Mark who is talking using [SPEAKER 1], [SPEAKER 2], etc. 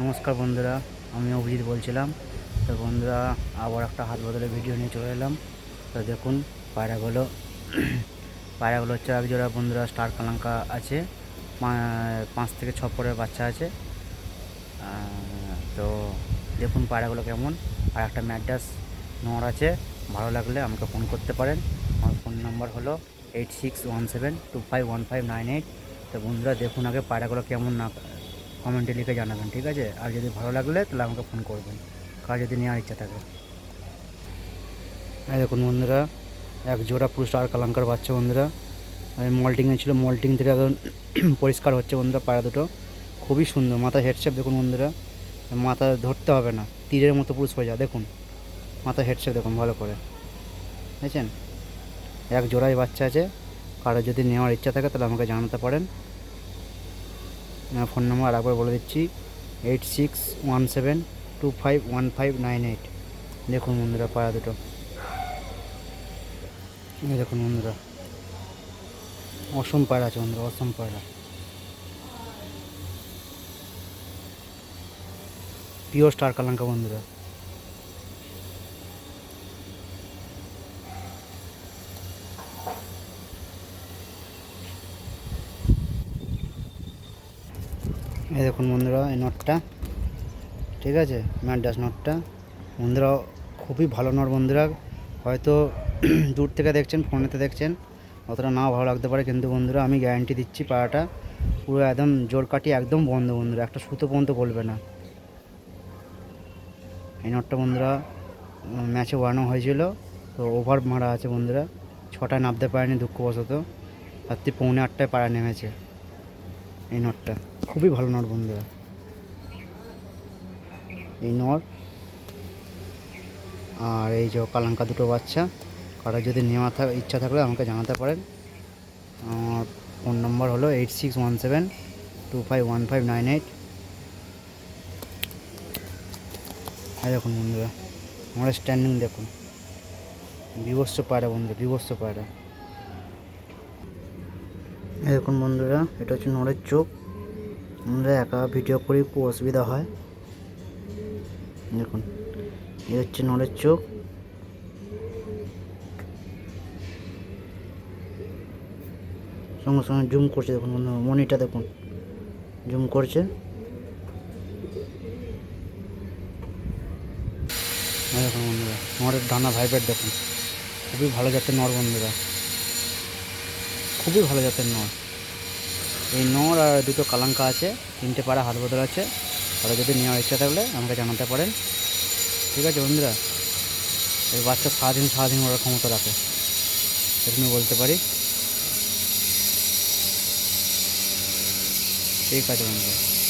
[SPEAKER 1] নমস্কার বন্ধুরা, আমি অভিজিৎ বলছিলাম। তো বন্ধুরা, আবার একটা হাত বদলে ভিডিও নিয়ে চলে এলাম। তো দেখুন পায়রাগুলো পায়রাগুলো হচ্ছে এক জোড়া বন্ধুরা স্টার কালাঙ্কা আছে। পাঁচ থেকে ছ পরের বাচ্চা আছে। তো দেখুন পায়রাগুলো কেমন। আর একটা ম্যাডাস নর আছে। ভালো লাগলে আমাকে ফোন করতে পারেন। আমার ফোন নাম্বার হলো eight six one seven two five one five nine eight. তো বন্ধুরা, দেখুন আগে পায়রাগুলো কেমন না কমেন্টে লিখে জানাবেন, ঠিক আছে? আর যদি ভালো লাগলে তাহলে আমাকে ফোন করবেন, কার যদি নেওয়ার ইচ্ছা থাকে। এই দেখুন বন্ধুরা, এক জোড়া পুরো স্টার কালাঙ্কার বাচ্চা বন্ধুরা। মল্টিংয়ে ছিল, মল্টিং থেকে এখন পরিষ্কার হচ্ছে বন্ধুরা পায়রা দুটো। খুবই সুন্দর, মাথা হেডশেপ দেখুন বন্ধুরা। মাথা ধরতে হবে না, তীরের মতো পুরো সোজা, দেখুন। মাথা হেডশেপ দেখুন, ভালো করে। বুঝেছেন এক জোড়াই বাচ্চা আছে, কারও যদি নেওয়ার ইচ্ছা থাকে তাহলে আমাকে জানাতে পারেন। ফোন নাম্বার আরেকবার বলে দিচ্ছি eight six one seven two five one five nine eight দেখুন বন্ধুরা, পাড়া দুটো। দেখুন বন্ধুরা, অসম পায়রা আছে বন্ধুরা, অসম পায়রা পিওর স্টার কালাঙ্কা বন্ধুরা। এই দেখুন বন্ধুরা, এই নটটা, ঠিক আছে? ম্যাডাস নটটা। বন্ধুরা, খুবই ভালো নট বন্ধুরা। হয়তো দূর থেকে দেখছেন, ফোনেতে দেখছেন। অতটা নাও ভালো লাগতে পারে, কিন্তু বন্ধুরা, আমি গ্যারান্টি দিচ্ছি পাড়াটা। পুরো একদম জোর কাটি, একদম বন্ধ বন্ধুরা, একটা সুতো পর্যন্ত করবে না। এই নটটা বন্ধুরা ম্যাচে ওয়ানো হয়েছিল, তো ওভার মারা আছে বন্ধুরা। ছটায় নামতে পারেনি দুঃখবশত। রাত্রি পৌনে আটটায় পাড়া নেমেছে এই নটটা। খুবই ভালো নট বন্ধুরা। এই নর আর এই যে কালাঙ্কা দুটো বাচ্চা, কারও যদি নেওয়া থাক, ইচ্ছা থাকলে আমাকে জানাতে পারেন। আমার ফোন নম্বর হলো eight six one seven two five one five nine eight. হ্যাঁ দেখুন বন্ধুরা, আমার স্ট্যান্ডিং দেখুন। বিভস্ত পায়রা বন্ধুরা বিভস্ত পায়রা। দেখুন বন্ধুরা, এটা হচ্ছে নড়ের চোখ। আমরা একা ভিডিও করি, খুব অসুবিধা হয়। দেখুন এ হচ্ছে নড়ের চোখ। সঙ্গে সঙ্গে জুম করছে, দেখুন মনিটা দেখুন, জুম করছে। দেখুন, বন্ধুরা নরের ডানা ভাইব্রেট দেখুন। খুবই ভালো জাতের নর, বন্ধুরা। খুবই ভালো জাতের নর। এই নোর আর দুটো কালাঙ্কা আছে, তিনটে পাড়া হাত বদল আছে। ওরা যদি নেওয়ার ইচ্ছা থাকলে আমাকে জানাতে পারেন। ঠিক আছে বন্ধুরা, এই বাচ্চা সারাদিন সারাদিন ওরা ক্ষমতা রাখে। এরকমই বলতে পারি। ঠিক আছে বন্ধুরা।